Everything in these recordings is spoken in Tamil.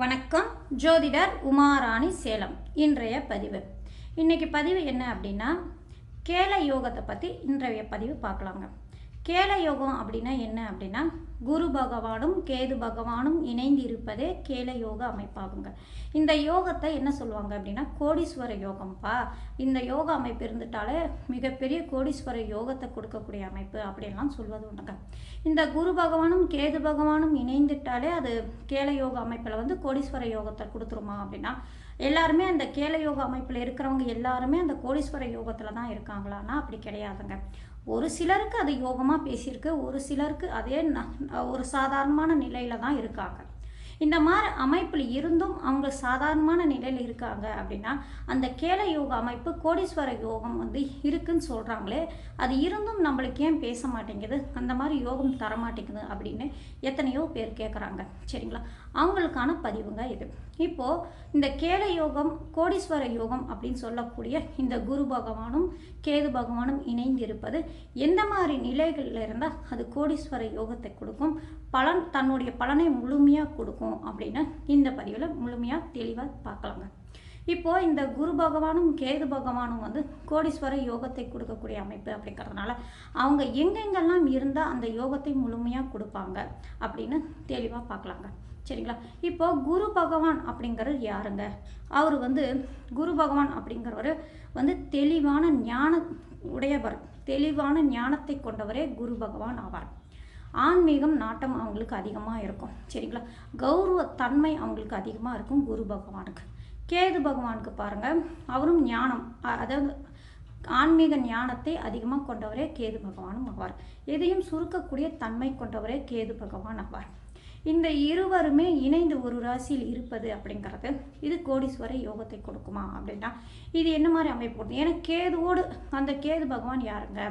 வணக்கம் ஜோதிடர் உமாராணி சேலம் இன்றைய பதிவு. இன்றைக்கி பதிவு என்ன அப்படின்னா கேல யோகத்தை பற்றி இன்றைய பதிவு பார்க்கலாங்க. கேல யோகம் அப்படின்னா என்ன அப்படின்னா குரு பகவானும் கேது பகவானும் இணைந்து இருப்பதே கேல யோக அமைப்பாகுங்க. இந்த யோகத்தை என்ன சொல்லுவாங்க அப்படின்னா கோடீஸ்வர யோகம்ப்பா இந்த யோக அமைப்பு இருந்துட்டாலே மிகப்பெரிய கோடீஸ்வர யோகத்தை கொடுக்கக்கூடிய அமைப்பு அப்படின்லாம் சொல்வது உண்டுங்க. இந்த குரு பகவானும் கேது பகவானும் இணைந்துட்டாலே அது கேல யோக அமைப்பில் வந்து கோடீஸ்வர யோகத்தை கொடுத்துருமா அப்படின்னா எல்லாருமே அந்த கேல யோக அமைப்பில் இருக்கிறவங்க எல்லாருமே அந்த கோடீஸ்வர யோகத்தில் தான் இருக்காங்களான்னா அப்படி கிடையாதுங்க. ஒரு சிலருக்கு அது யோகமாக பேசியிருக்கு ஒரு சிலருக்கு அதே ந- ஒரு சாதாரணமான நிலையில தான் இருக்காங்க. இந்த மாதிரி அமைப்பில் இருந்தும் அவங்க சாதாரணமான நிலையில் இருக்காங்க அப்படின்னா அந்த கேல யோக அமைப்பு கோடீஸ்வர யோகம் வந்து இருக்குன்னு சொல்கிறாங்களே அது இருந்தும் நம்மளுக்கு ஏன் பேச மாட்டேங்குது? அந்த மாதிரி யோகம் தர மாட்டேங்குது அப்படின்னு எத்தனையோ பேர் கேட்குறாங்க சரிங்களா? அவங்களுக்கான பதிவுங்க இது. இப்போது இந்த கேல யோகம் கோடீஸ்வர யோகம் அப்படின்னு சொல்லக்கூடிய இந்த குரு பகவானும் கேது பகவானும் இணைந்து இருப்பது எந்த மாதிரி நிலைகளில் இருந்தால் அது கோடீஸ்வர யோகத்தை கொடுக்கும் பலன் தன்னுடைய பலனை முழுமையாக கொடுக்கும் அப்படின்னு இந்த பதிவில் முழுமையாக தெளிவாக பார்க்கலாங்க. இப்போது இந்த குரு பகவானும் கேது பகவானும் வந்து கோடீஸ்வர யோகத்தை கொடுக்கக்கூடிய அமைப்பு அப்படிங்கிறதுனால அவங்க எங்கெங்கெல்லாம் இருந்தால் அந்த யோகத்தை முழுமையாக கொடுப்பாங்க அப்படின்னு தெளிவாக பார்க்கலாங்க. சரிங்களா? இப்போ குரு பகவான் அப்படிங்கிறது யாருங்க? அவர் வந்து குரு பகவான் அப்படிங்கிறவர் வந்து தெளிவான ஞான உடையவர் தெளிவான ஞானத்தை கொண்டவரே குரு பகவான் ஆவார். ஆன்மீகம் நாட்டம் அவங்களுக்கு அதிகமாக இருக்கும். சரிங்களா? கௌரவ தன்மை அவங்களுக்கு அதிகமாக இருக்கும் குரு பகவானுக்கு. கேது பகவானுக்கு பாருங்கள் அவரும் ஞானம் அதாவது ஆன்மீக ஞானத்தை அதிகமாக கொண்டவரே கேது பகவானும் ஆவார். எதையும் சுருக்கக்கூடிய தன்மை கொண்டவரே கேது பகவான் ஆவார். இந்த இருவருமே இணைந்து ஒரு ராசியில் இருப்பது அப்படிங்கிறது இது கோடீஸ்வர யோகத்தை கொடுக்குமா அப்படின்னா இது என்ன மாதிரி அமைப்பு ஏன்னா கேதுவோடு அந்த கேது பகவான் யாருங்க?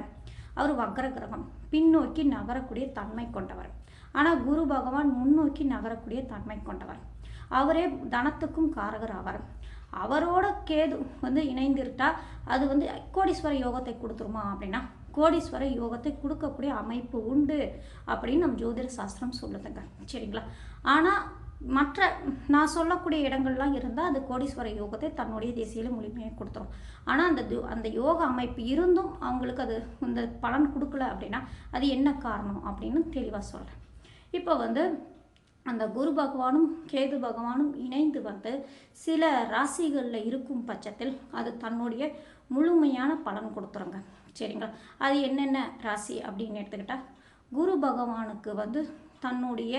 அவர் வக்ர கிரகம் பின்னோக்கி நகரக்கூடிய தன்மை கொண்டவர். ஆனால் குரு பகவான் முன்னோக்கி நகரக்கூடிய தன்மை கொண்டவர். அவரே தனத்துக்கும் காரகர் ஆவார். அவரோட கேது வந்து இணைந்திருட்டா அது வந்து கோடீஸ்வர யோகத்தை கொடுத்துருமா அப்படின்னா கோடீஸ்வர யோகத்தை கொடுக்கக்கூடிய அமைப்பு உண்டு அப்படின்னு நம்ம ஜோதிட சாஸ்திரம் சொல்லுதுங்க. சரிங்களா? ஆனால் மற்ற நான் சொல்லக்கூடிய இடங்கள்லாம் இருந்தால் அது கோடீஸ்வர யோகத்தை தன்னுடைய தேசியில முழுமையாக கொடுத்துரும். ஆனால் அந்த அந்த யோக அமைப்பு இருந்தும் அவங்களுக்கு அது இந்த பலன் கொடுக்கல அப்படின்னா அது என்ன காரணம் அப்படின்னு தெளிவாக சொல்கிறேன் இப்போ வந்து அந்த குரு பகவானும் கேது பகவானும் இணைந்து வந்து சில ராசிகளில் இருக்கும் பட்சத்தில் அது தன்னுடைய முழுமையான பலன் கொடுத்துருங்க. சரிங்களா? அது என்னென்ன ராசி அப்படின்னு எடுத்துக்கிட்டால் குரு பகவானுக்கு வந்து தன்னுடைய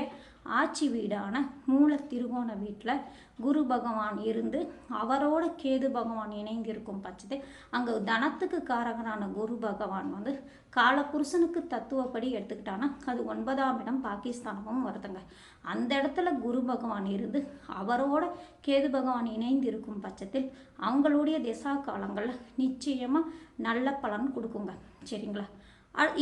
ஆட்சி வீடான மூல திருகோண வீட்டில் குரு பகவான் இருந்து அவரோட கேது பகவான் இணைந்து இருக்கும் பட்சத்தில் அங்கே தனத்துக்கு காரகனான குரு பகவான் வந்து காலபுருஷனுக்கு தத்துவப்படி எடுத்துக்கிட்டான்னா அது ஒன்பதாம் இடம் பாகிஸ்தானமும் வருதுங்க. அந்த இடத்துல குரு பகவான் இருந்து அவரோட கேது பகவான் இணைந்து இருக்கும் பட்சத்தில் அவங்களுடைய திசா காலங்களில் நிச்சயமாக நல்ல பலன் கொடுக்குங்க. சரிங்களா?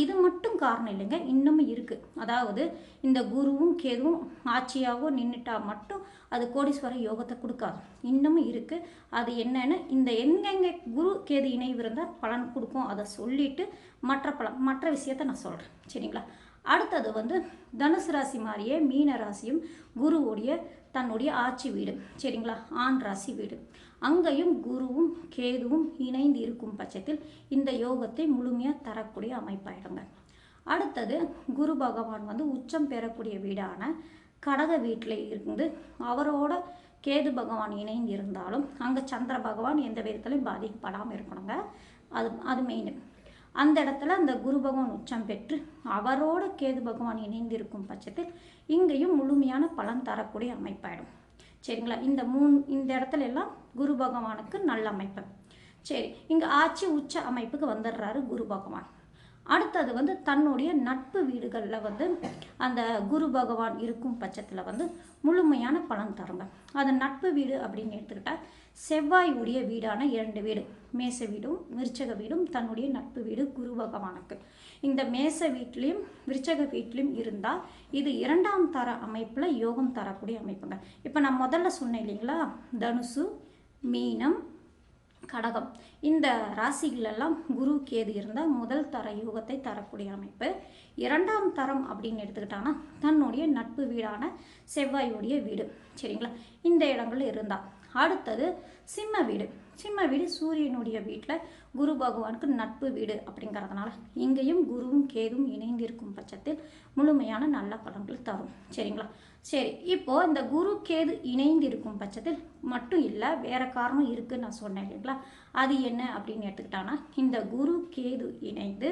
இது மட்டும் காரணம் இல்லைங்க. இன்னமும் இருக்குது அதாவது இந்த குருவும் கேதுவும் ஆட்சியாகவோ நின்றுட்டா மட்டும் அது கோடீஸ்வர யோகத்தை கொடுக்காது. இன்னமும் இருக்குது அது என்னென்னு இந்த எங்கெங்கே குரு கேது இணைவு இருந்தால் பலன் கொடுக்கும். அதை சொல்லிட்டு மற்ற பலன் மற்ற விஷயத்த நான் சொல்கிறேன் சரிங்களா? அடுத்தது வந்து தனுசு ராசி மாதிரியே மீன ராசியும் குருவுடைய தன்னுடைய ஆட்சி வீடு. சரிங்களா? ஆண் ராசி வீடு. அங்கேயும் குருவும் கேதுவும் இணைந்து இருக்கும் பட்சத்தில் இந்த யோகத்தை முழுமையாக தரக்கூடிய அமைப்பாயிடுங்க. அடுத்தது குரு பகவான் வந்து உச்சம் பெறக்கூடிய வீடான கடக வீட்டில் இருந்து அவரோட கேது பகவான் இணைந்து இருந்தாலும் அங்கே சந்திர பகவான் எந்த விதத்திலையும் பாதிக்கப்படாமல் இருக்கணுங்க. அது அது மெயின் அந்த இடத்துல அந்த குரு பகவான் உச்சம் பெற்று அவரோட கேது பகவான் இணைந்து இருக்கும் பட்சத்தில் இங்கேயும் முழுமையான பலன் தரக்கூடிய அமைப்பாயிடும். சரிங்களா? இந்த மூணு இந்த இடத்துல எல்லாம் குரு பகவானுக்கு நல்ல அமைப்பு. சரி இங்கே ஆட்சி உச்ச அமைப்புக்கு வந்துடுறாரு குரு பகவான். அடுத்தது வந்து தன்னுடைய நட்பு வீடுகளில் வந்து அந்த குரு பகவான் இருக்கும் பட்சத்தில் வந்து முழுமையான பலன் தருங்க. அது நட்பு வீடு அப்படின்னு எடுத்துக்கிட்டால் செவ்வாய் உடைய வீடான இரண்டு வீடு. மேச வீடும் விருச்சக வீடும் தன்னுடைய நட்பு வீடு குரு பகவானுக்கு. இந்த மேச வீட்லேயும் விருச்சக வீட்லேயும் இருந்தால் இது இரண்டாம் தர அமைப்பில் யோகம் தரக்கூடிய அமைப்புங்க. இப்போ நான் முதல்ல சொன்னேன் இல்லைங்களா? தனுசு மீனம் கடகம். இந்த ராசிகளெல்லாம் குரு கேது இருந்தால் முதல் தர யோகத்தை தரக்கூடிய அமைப்பு. இரண்டாம் தரம் அப்படின்னு எடுத்துக்கிட்டாங்கன்னா தன்னுடைய நட்பு வீடான செவ்வாயுடைய வீடு. சரிங்களா? இந்த இடங்கள் இருந்தால் அடுத்தது சிம்ம வீடு. சிம்ம வீடு சூரியனுடைய வீட்டில் குரு பகவானுக்கு நட்பு வீடு அப்படிங்கிறதுனால இங்கேயும் குருவும் கேதும் இணைந்திருக்கும் பட்சத்தில் முழுமையான நல்ல பலன்கள் தரும். சரிங்களா? சரி இப்போ இந்த குரு கேது இணைந்து இருக்கும் பட்சத்தில் மட்டும் இல்லை வேற காரணம் இருக்குன்னு நான் சொன்னேன் இல்லைங்களா? அது என்ன அப்படின்னு எடுத்துக்கிட்டாங்கன்னா இந்த குரு கேது இணைந்து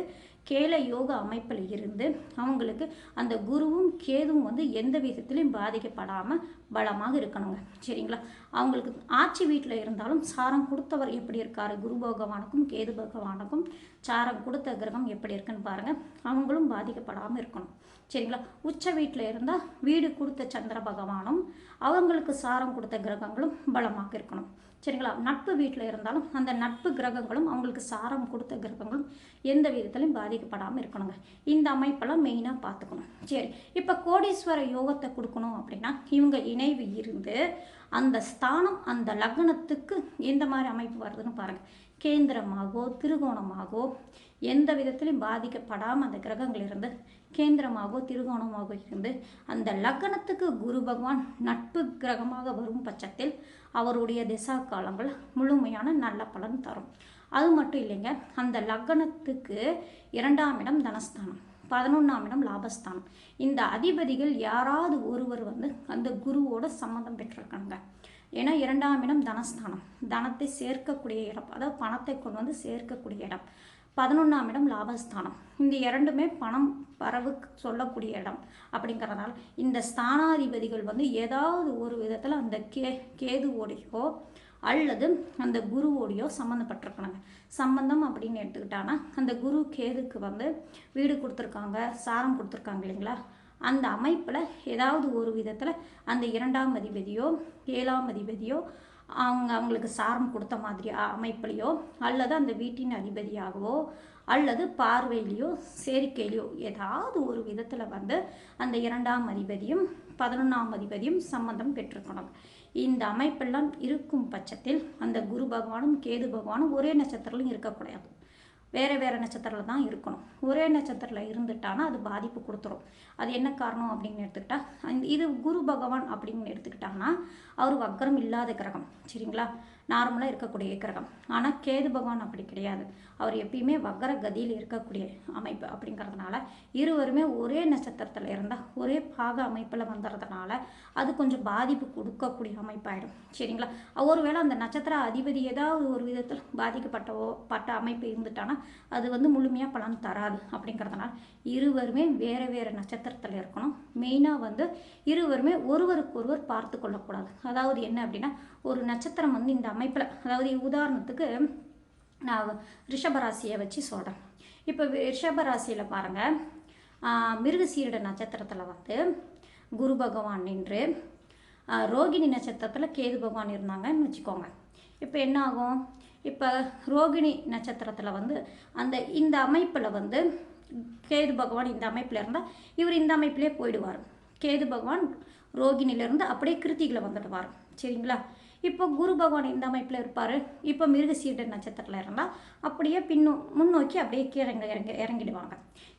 கேல யோக அமைப்பில் இருந்து அவங்களுக்கு அந்த குருவும் கேதுவும் வந்து எந்த விதத்திலையும் பாதிக்கப்படாமல் பலமாக இருக்கணுங்க. சரிங்களா? அவங்களுக்கு ஆட்சி வீட்டில் இருந்தாலும் சாரம் கொடுத்தவர் எப்படி இருக்கார்? குரு பகவானுக்கும் கேது பகவானுக்கும் சாரம் கொடுத்த கிரகம் எப்படி இருக்குன்னு பாருங்கள் அவங்களும் பாதிக்கப்படாமல் இருக்கணும். சரிங்களா? உச்ச வீட்டில் இருந்தால் வீடு கொடுத்த சந்திர பகவானும் அவங்களுக்கு சாரம் கொடுத்த கிரகங்களும் பலமாக இருக்கணும். சரிங்களா? நட்பு வீட்டில் இருந்தாலும் அந்த நட்பு கிரகங்களும் அவங்களுக்கு சாரம் கொடுத்த கிரகங்களும் எந்த விதத்திலையும் பாதிக்கப்படாமல் இருக்கணுங்க. இந்த அமைப்பெல்லாம் மெயினாக பார்த்துக்கணும். சரி இப்போ கோடீஸ்வர யோகத்தை கொடுக்கணும் அப்படின்னா இவங்க இணைவு இருந்து அந்த ஸ்தானம் அந்த லக்னத்துக்கு எந்த மாதிரி அமைப்பு வருதுன்னு பாருங்கள் கேந்திரமாகவோ திருகோணமாகவோ எந்த விதத்திலையும் பாதிக்கப்படாமல் அந்த கிரகங்கள் இருந்து கேந்திரமாகவோ திருகோணமாகவோ இருந்து அந்த லக்னத்துக்கு குரு பகவான் நட்பு கிரகமாக வரும் பட்சத்தில் அவருடைய திசா காலங்கள் முழுமையான நல்ல பலன் தரும். அது மட்டும் இல்லைங்க அந்த லக்னத்துக்கு இரண்டாம் இடம் தனஸ்தானம் பதினொன்றாம் இடம் லாபஸ்தானம். இந்த அதிபதிகள் யாராவது ஒருவர் வந்து அந்த குருவோட சம்மந்தம் பெற்றிருக்காங்க. ஏன்னா இரண்டாம் இடம் தனஸ்தானம். தனத்தை சேர்க்கக்கூடிய இடம் அதாவது பணத்தை கொண்டு வந்து சேர்க்கக்கூடிய இடம். பதினொன்றாம் இடம் லாபஸ்தானம். இந்த இரண்டுமே பணம் வரவு சொல்லக்கூடிய இடம் அப்படிங்கிறதுனால இந்த ஸ்தானாதிபதிகள் வந்து ஏதாவது ஒரு விதத்தில் அந்த கே கேதுவோடையோ அல்லது அந்த குருவோடையோ சம்மந்தப்பட்டிருக்கணுங்க சம்பந்தம் அப்படின்னு எடுத்துக்கிட்டான்னா அந்த குரு கேதுக்கு வந்து வீடு கொடுத்துருக்காங்க சாரம் கொடுத்துருக்காங்க இல்லைங்களா? அந்த அமைப்பில் ஏதாவது ஒரு விதத்தில் அந்த இரண்டாம் அதிபதியோ ஏழாம் அதிபதியோ அவங்க அவங்களுக்கு சாரம் கொடுத்த மாதிரி அமைப்புலையோ அல்லது அந்த வீட்டின் அதிபதியாகவோ அல்லது பார்வையிலையோ சேர்க்கையிலையோ ஏதாவது ஒரு விதத்தில் வந்து அந்த இரண்டாம் அதிபதியும் பதினொன்றாம் அதிபதியும் சம்மந்தம் பெற்றுக்கணும். இந்த அமைப்பெல்லாம் இருக்கும் பட்சத்தில் அந்த குரு பகவானும் கேது பகவானும் ஒரே நட்சத்திரத்திலும் இருக்கக்கூடாது. வேறு வேறு நட்சத்திரத்தில் தான் இருக்கணும். ஒரே நட்சத்திரத்தில் இருந்துட்டானா அது பாதிப்பு கொடுத்துரும். அது என்ன காரணம் அப்படின்னு எடுத்துக்கிட்டா இது குரு பகவான் அப்படின்னு எடுத்துக்கிட்டாங்கன்னா அவர் வக்கரம் இல்லாத கிரகம். சரிங்களா? நார்மலாக இருக்கக்கூடிய கிரகம் ஆனால் கேது பகவான் அப்படி கிடையாது. அவர் எப்பயுமே வக்கர கதியில் இருக்கக்கூடிய அமைப்பு அப்படிங்கிறதுனால இருவருமே ஒரே நட்சத்திரத்தில் இருந்தால் ஒரே பாக அமைப்பில் வந்துடுறதுனால அது கொஞ்சம் பாதிப்பு கொடுக்கக்கூடிய அமைப்பாயிடும். சரிங்களா? ஒருவேளை அந்த நட்சத்திர அதிபதி ஏதாவது ஒரு விதத்தில் பாதிக்கப்பட்டவோ பட்ட அமைப்பு இருந்துட்டானா அது வந்து முழுமையாக பலன் தராது அப்படிங்கிறதுனால இருவருமே வேறு வேறு நட்சத்திரத்தில் இருக்கணும். மெயினாக வந்து இருவருமே ஒருவருக்கொருவர் பார்த்து கொள்ளக்கூடாது. அதாவது என்ன அப்படின்னா ஒரு நட்சத்திரம் வந்து இந்த அமைப்பில். அதாவது உதாரணத்துக்கு நான் ரிஷபராசியை வச்சு சொல்கிறேன் இப்போ ரிஷபராசியில் பாருங்கள் மிருகசீரட நட்சத்திரத்தில் வந்து குரு பகவான் நின்று ரோகிணி நட்சத்திரத்தில் கேது பகவான் இருந்தாங்கன்னு வச்சுக்கோங்க. இப்போ என்ன ஆகும்? இப்போ ரோகிணி நட்சத்திரத்தில் வந்து அந்த இந்த அமைப்பில் வந்து கேது பகவான் இந்த அமைப்பில் இருந்தால் இவர் இந்த அமைப்பிலே போயிடுவார். கேது பகவான் ரோகிணியிலேருந்து அப்படியே கிருத்திகளை வந்துடுவார். சரிங்களா? இப்போ குரு பகவான் இந்த அமைப்பில் இருப்பார். இப்போ மிருகசீட நட்சத்திரத்தில் இருந்தால் அப்படியே பின்னோ முன்னோக்கி அப்படியே கீழங்க இறங்கி இறங்கிடுவாங்க.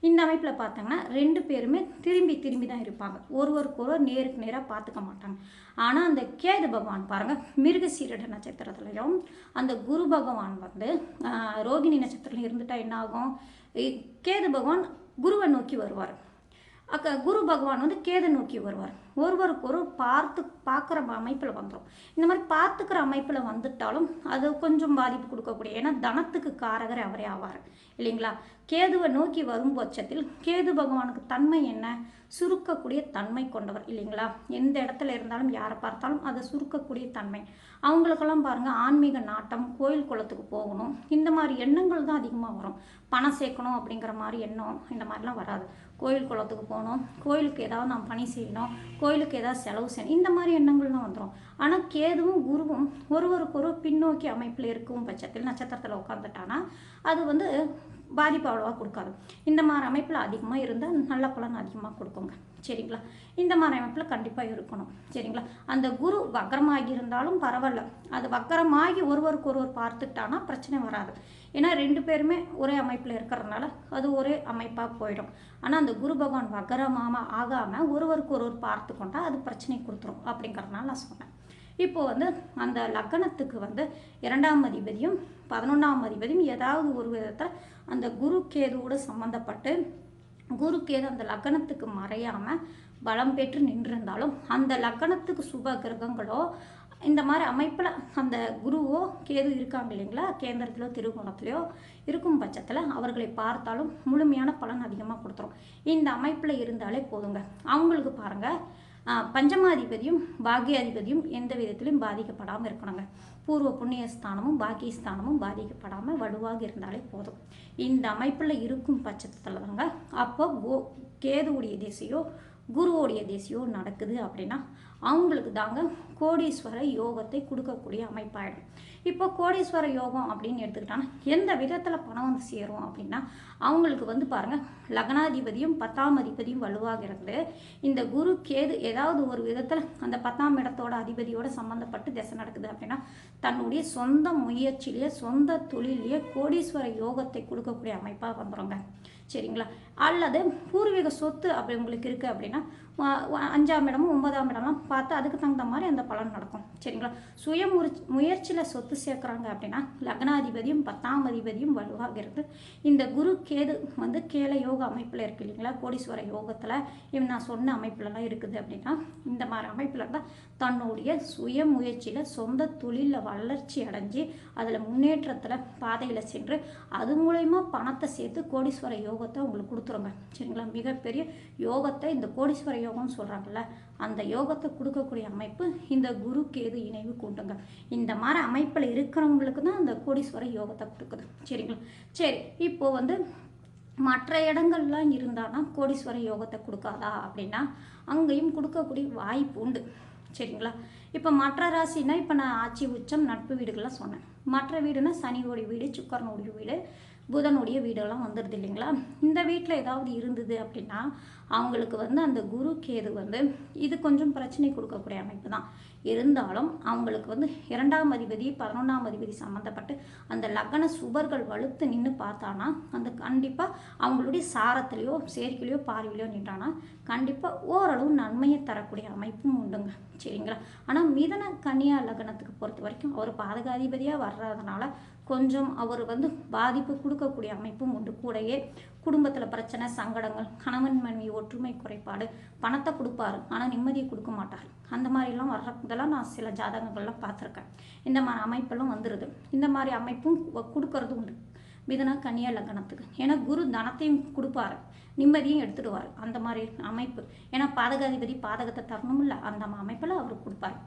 இந்த அமைப்பில் பார்த்தாங்கன்னா ரெண்டு பேருமே திரும்பி திரும்பி தான் இருப்பாங்க. ஒருவருக்கு ஒருவர் நேருக்கு நேராக பார்த்துக்க மாட்டாங்க. ஆனால் அந்த கேது பகவான் பாருங்கள் மிருகசீரட நட்சத்திரத்துலையும் அந்த குரு பகவான் வந்து ரோகிணி நட்சத்திரத்தில் இருந்துட்டால் என்ன ஆகும்? கேது பகவான் குருவை நோக்கி வருவார். அக்க குரு பகவான் வந்து கேது நோக்கி வருவார். ஒருவருக்கு ஒரு பார்த்து பார்க்குற அமைப்பில் வந்துடும் இந்த மாதிரி பார்த்துக்கிற அமைப்பில் வந்துட்டாலும் அது கொஞ்சம் பாதிப்பு கொடுக்கக்கூடிய ஏன்னா தனத்துக்கு காரகர் அவரே ஆவார். இல்லைங்களா? கேதுவை நோக்கி வரும் பட்சத்தில் கேது பகவானுக்கு தன்மை என்ன? சுருக்கக்கூடிய தன்மை கொண்டவர் இல்லைங்களா? எந்த இடத்துல இருந்தாலும் யாரை பார்த்தாலும் அதை சுருக்கக்கூடிய தன்மை. அவங்களுக்கெல்லாம் பாருங்கள் ஆன்மீக நாட்டம் கோயில் குளத்துக்கு போகணும் இந்த மாதிரி எண்ணங்கள் தான் அதிகமாக வரும். பணம் சேர்க்கணும் அப்படிங்கிற மாதிரி எண்ணம் இந்த மாதிரிலாம் வராது. கோயில் குளத்துக்கு போகணும் கோயிலுக்கு ஏதாவது நான் பணி செய்யணும் கோயிலுக்கு ஏதாவது செலவு செய்யணும் இந்த மாதிரி எண்ணங்கள்லாம் வந்துடும் ஆனால் கேதுவும் குருவும் ஒருவருக்கொரு பின்னோக்கி அமைப்பில் இருக்கும் பட்சத்தில் நட்சத்திரத்தில் உட்காந்துட்டானா அது வந்து பாதிப்பு அவ்வளோவா கொடுக்காது. இந்த மாதிரி அமைப்பில் அதிகமாக இருந்தால் நல்ல பலன் அதிகமாக கொடுக்குங்க. சரிங்களா? இந்த மாதிரி அமைப்பில் கண்டிப்பாக இருக்கணும். சரிங்களா? அந்த குரு வக்கரமாகி இருந்தாலும் பரவாயில்ல. அது வக்கரமாகி ஒருவருக்கு ஒருவர் பார்த்துக்கிட்டானா பிரச்சனை வராது. ஏன்னா ரெண்டு பேருமே ஒரே அமைப்பில் இருக்கிறதுனால அது ஒரே அமைப்பாக போயிடும். ஆனால் அந்த குரு பகவான் வக்கரமாக ஆகாமல் ஒருவருக்கு ஒருவர் பார்த்து கொண்டா அது பிரச்சனை கொடுத்துரும் அப்படிங்கிறதுனால நான் சொன்னேன். இப்போ வந்து அந்த லக்கணத்துக்கு வந்து இரண்டாம் அதிபதியும் பதினொன்றாம் அதிபதியும் ஏதாவது ஒரு விதத்தில் அந்த குரு கேதுவோடு சம்மந்தப்பட்டு குருக்கேது அந்த லக்கணத்துக்கு மறையாமல் பலம் பெற்று நின்றிருந்தாலும் அந்த லக்கணத்துக்கு சுப கிரகங்களோ இந்த மாதிரி அமைப்பில் அந்த குருவோ கேது இருக்காங்க இல்லைங்களா? கேந்திரத்திலோ திருகோணத்திலையோ இருக்கும் பட்சத்தில் அவர்களை பார்த்தாலும் முழுமையான பலன் அதிகமாக கொடுத்துரும். இந்த அமைப்பில் இருந்தாலே போதுங்க. அவங்களுக்கு பாருங்கள் பஞ்சமாதிபதியும் பாக்கியாதிபதியும் எந்த விதத்திலும் பாதிக்கப்படாமல் இருக்கணுங்க. பூர்வ புண்ணியஸ்தானமும் பாக்கியஸ்தானமும் பாதிக்கப்படாமல் வலுவாக இருந்தாலே போதும். இந்த அமைப்பில் இருக்கும் பட்சத்தில் தாங்க அப்போ கோ கேதுவுடைய திசையோ குருவோடைய திசையோ நடக்குது அப்படின்னா அவங்களுக்கு தாங்க கோடீஸ்வர யோகத்தை கொடுக்கக்கூடிய அமைப்பாயிடும். இப்போ கோடீஸ்வர யோகம் அப்படின்னு எடுத்துக்கிட்டாங்கன்னா எந்த விதத்தில் பணம் வந்து சேரும் அப்படின்னா அவங்களுக்கு வந்து பாருங்கள் லக்னாதிபதியும் பத்தாம் அதிபதியும் வலுவாக இருந்து இந்த குரு கேது ஏதாவது ஒரு விதத்தில் அந்த பத்தாம் இடத்தோட அதிபதியோட சம்மந்தப்பட்டு திசை நடக்குது அப்படின்னா தன்னுடைய சொந்த முயற்சியிலேயே சொந்த தொழிலையே கோடீஸ்வர யோகத்தை கொடுக்கக்கூடிய அமைப்பாக வந்துடுங்க சரிங்களா? அல்லது பூர்வீக சொத்து அப்படி உங்களுக்கு இருக்குது அப்படின்னா அஞ்சாம் இடமும் ஒன்பதாம் இடம்லாம் பார்த்து அதுக்கு தகுந்த மாதிரி அந்த பலன் நடக்கும். சரிங்களா? சுய முயற்சியில் சொத்து சேர்க்குறாங்க அப்படின்னா லக்னாதிபதியும் பத்தாம் அதிபதியும் வலுவாக இந்த குரு கேது வந்து கேல யோக அமைப்பில் இருக்கு இல்லைங்களா? கோடீஸ்வர யோகத்தில் இவன் நான் சொன்ன அமைப்புலலாம் இருக்குது அப்படின்னா இந்த மாதிரி அமைப்பில் இருந்தால் தன்னுடைய சுய முயற்சியில் சொந்த தொழிலில் வளர்ச்சி அடைஞ்சு அதில் முன்னேற்றத்தில் பாதையில் சென்று அது மூலயமா பணத்தை சேர்த்து கோடீஸ்வர யோகத்தை உங்களுக்கு கொடுத்துருங்க. சரிங்களா? மிகப்பெரிய யோகத்தை இந்த கோடீஸ்வர யோகம்னு சொல்கிறாங்கல்ல அந்த யோகத்தை கொடுக்கக்கூடிய அமைப்பு இந்த குரு கேது இணைவு கூட்டுங்க. இந்த மாதிரி அமைப்பில் இருக்கிறவங்களுக்கு தான் அந்த கோடீஸ்வர யோகத்தை கொடுக்குது. சரிங்களா? சரி இப்போ வந்து மற்ற இடங்கள்லாம் இருந்தானா கோடீஸ்வர யோகத்தை கொடுக்காதா அப்படின்னா அங்கேயும் கொடுக்கக்கூடிய வாய்ப்பு உண்டு. சரிங்களா? இப்போ மற்ற ராசினா இப்போ நான் ஆட்சி உச்சம் நட்பு வீடுகள்லாம் சொன்னேன். மற்ற வீடுனா சனியோடைய வீடு சுக்கரனுடைய வீடு புதனுடைய வீடெல்லாம் வந்துடுது இல்லைங்களா? இந்த வீட்டில் ஏதாவது இருந்தது அப்படின்னா அவங்களுக்கு வந்து அந்த குரு கேது வந்து இது கொஞ்சம் பிரச்சனை கொடுக்கக்கூடிய அமைப்பு தான். இருந்தாலும் அவங்களுக்கு வந்து இரண்டாம் அதிபதி பதினொன்றாம் அதிபதி சம்மந்தப்பட்டு அந்த லக்ன சுபர்கள் வலுத்து நின்று பார்த்தானா அந்த கண்டிப்பாக அவங்களுடைய சாரத்துலேயோ சேர்க்கையிலையோ பார்வையிலையோ நின்றானா கண்டிப்பாக ஓரளவு நன்மையை தரக்கூடிய அமைப்பும் உண்டுங்க. சரிங்களா? ஆனால் மிதன கன்னியா லக்னத்துக்கு பொறுத்த வரைக்கும் அவர் பாதகாதிபதியாக வர்றதுனால கொஞ்சம் அவர் வந்து பாதிப்பு கொடுக்கக்கூடிய அமைப்பும் உண்டு. கூடயே குடும்பத்தில் பிரச்சனை சங்கடங்கள் கணவன் மனைவி ஒற்றுமை குறைபாடு பணத்தை கொடுப்பாரு ஆனால் நிம்மதியை கொடுக்க மாட்டார். அந்த மாதிரிலாம் வர்றதெல்லாம் நான் சில ஜாதகங்கள்லாம் பார்த்துருக்கேன். இந்த மாதிரி அமைப்பெல்லாம் வந்துடுது இந்த மாதிரி அமைப்பும் கொடுக்கறது உண்டு. மிதனா கன்னியா லக்னத்துக்கு. ஏன்னா குரு தனத்தையும் கொடுப்பாரு. நிம்மதியும் எடுத்துடுவார். அந்த மாதிரி அமைப்பு. ஏன்னா பாதகாதிபதி பாதகத்தை தரணும் இல்லை. அந்த அமைப்பில் அவர் கொடுப்பார்.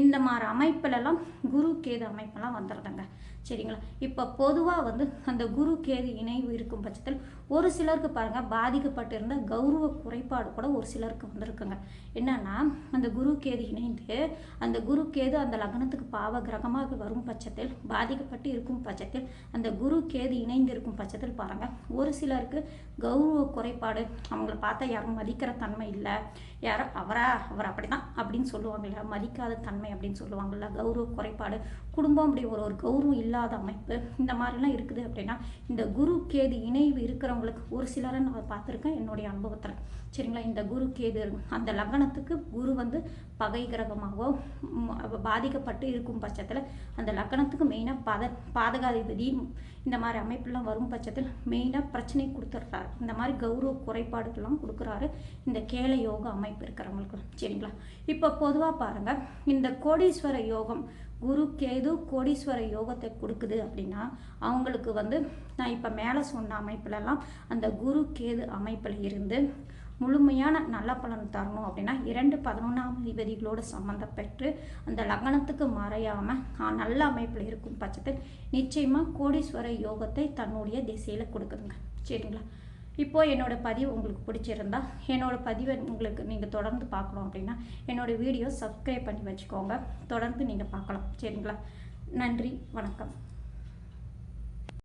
இந்த மாதிரி அமைப்பிலலாம் குரு கேது அமைப்பெல்லாம் வந்துடுதுங்க சரிங்களா? இப்போ பொதுவாக வந்து அந்த குரு கேது இணைவு இருக்கும் பட்சத்தில் ஒரு சிலருக்கு பாருங்கள் பாதிக்கப்பட்டிருந்த கௌரவ குறைபாடு கூட ஒரு சிலருக்கு வந்திருக்குங்க. என்னன்னா அந்த குரு கேது இணைந்து அந்த குரு கேது அந்த லக்னத்துக்கு பாவ கிரகமாக வரும் பட்சத்தில் பாதிக்கப்பட்டு இருக்கும் பட்சத்தில் அந்த குரு கேது இணைந்து இருக்கும் பட்சத்தில் பாருங்கள் ஒரு சிலருக்கு கௌரவ குறை குறைபாடு அவங்கள பார்த்தா யாரும் மதிக்கிற தன்மை இல்லை. யாரும் அவரா அவர் அப்படி தான் அப்படின்னு சொல்லுவாங்கல்ல மதிக்காத தன்மை அப்படின்னு சொல்லுவாங்கல்ல கௌரவ குறைபாடு. குடும்பம் அப்படி ஒரு ஒரு கௌரவம் இல்லாத அமைப்பு இந்த மாதிரிலாம் இருக்குது அப்படின்னா இந்த குரு கேது இணைவு இருக்கிறவங்களுக்கு ஒரு சிலரை நான் பார்த்துருக்கேன் என்னுடைய அனுபவத்தில். சரிங்களா? இந்த குரு கேது அந்த லக்னத்துக்கு குரு வந்து பகை கிரகமாகவோ பாதிக்கப்பட்டு இருக்கும் பட்சத்தில் அந்த லக்னத்துக்கு மெயினாக பாத பாதகாதிபதி இந்த மாதிரி அமைப்புலாம் வரும் பட்சத்தில் மெயினாக பிரச்சனை கொடுத்துட்றாரு. இந்த மாதிரி கௌரவ குறைபாடுகள்லாம் கொடுக்குறாரு இந்த கேல யோக அமைப்பு இருக்கிறவங்களுக்கு. சரிங்களா? இப்போ பொதுவாக பாருங்கள் இந்த கோடீஸ்வர யோகம் குரு கேது கோடீஸ்வர யோகத்தை கொடுக்குது அப்படின்னா அவங்களுக்கு வந்து நான் இப்போ மேலே சொன்ன அமைப்புலலாம் அந்த குரு கேது அமைப்பில் இருந்து முழுமையான நல்ல பலன் தரணும் அப்படின்னா இரண்டு பதினொன்றாம் அதிபதிகளோடு சம்மந்தப்பட்டு அந்த லக்னத்துக்கு மறையாமல் நல்ல அமைப்பில் இருக்கும் பட்சத்தில் நிச்சயமாக கோடீஸ்வர யோகத்தை தன்னுடைய திசையில் கொடுக்குதுங்க. சரிங்களா? இப்போது என்னோடய பதிவு உங்களுக்கு பிடிச்சிருந்தா என்னோடய பதிவை உங்களுக்கு நீங்கள் தொடர்ந்து பார்க்கணும் அப்படின்னா என்னோடய வீடியோ சப்ஸ்கிரைப் பண்ணி வச்சுக்கோங்க. தொடர்ந்து நீங்கள் பார்க்கலாம். சரிங்களா? நன்றி வணக்கம்.